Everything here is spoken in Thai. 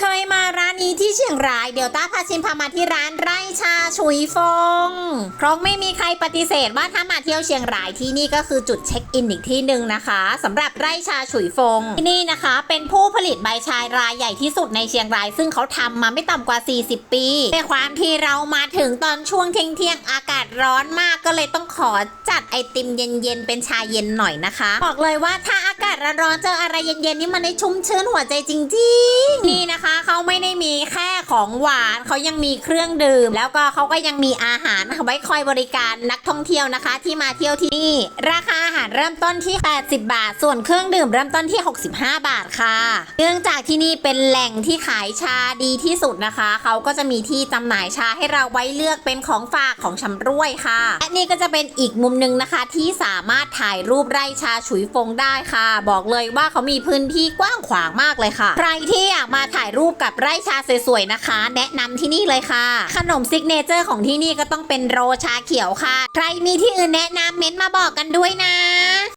เคยมาร้านนี้ที่เชียงราย เดี๋ยวต้าพาชิมพามาที่ร้านไร่ชาฉุยฟงเพราะไม่มีใครปฏิเสธว่าถ้ามาเที่ยวเชียงรายที่นี่ก็คือจุดเช็คอินอีกที่หนึ่งนะคะสำหรับไร่ชาฉุยฟงที่นี่นะคะ เป็นผู้ผลิตใบชารายใหญ่ที่สุดในเชียงราย ซึ่งเขาทำมาไม่ต่ำกว่า 40 ปีในความที่เรามาถึงตอนช่วงเที่ยงเที่ยงอากาศร้อนมากก็เลยต้องขอจัดไอติมเย็นๆเป็นชาเย็นหน่อยนะคะ บอกเลยว่าถ้า ศร้อนๆเจออะไรเย็นๆนี่มันได้ชุ่มชื้นหัวใจจริง ๆ นี่นะคะ เขาไม่ได้มีแค่ ของหวานเขายังมีเครื่องดื่ม แล้วก็เขาก็ยังมีอาหารไว้คอยบริการนักท่องเที่ยวนะคะ ที่มาเที่ยวที่นี่ ราคาอาหารเริ่มต้นที่ 80 บาท ส่วนเครื่องดื่มเริ่มต้นที่ 65 บาทค่ะ เนื่องจากที่นี่เป็นแหล่งที่ขายชาดีที่สุดนะคะ เขาก็จะมีที่จำหน่ายชาให้เราไว้เลือกเป็นของฝากของชำร่วยค่ะ และนี่ก็จะเป็นอีกมุมหนึงนะคะ ที่สามารถถ่ายรูปไร่ชาฉุยฟงได้ค่ะ บอกเลยว่าเขามีพื้นที่กว้างขวางมากเลยค่ะ ใครที่อยากมาถ่ายรูปกับไร่ชาสวยๆนะคะแนะนำที่นี่เลยค่ะ ขนมซิกเนเจอร์ของที่นี่ก็ต้องเป็นโรชาเขียวค่ะ ใครมีที่อื่นแนะนำเม้นต์มาบอกกันด้วยนะ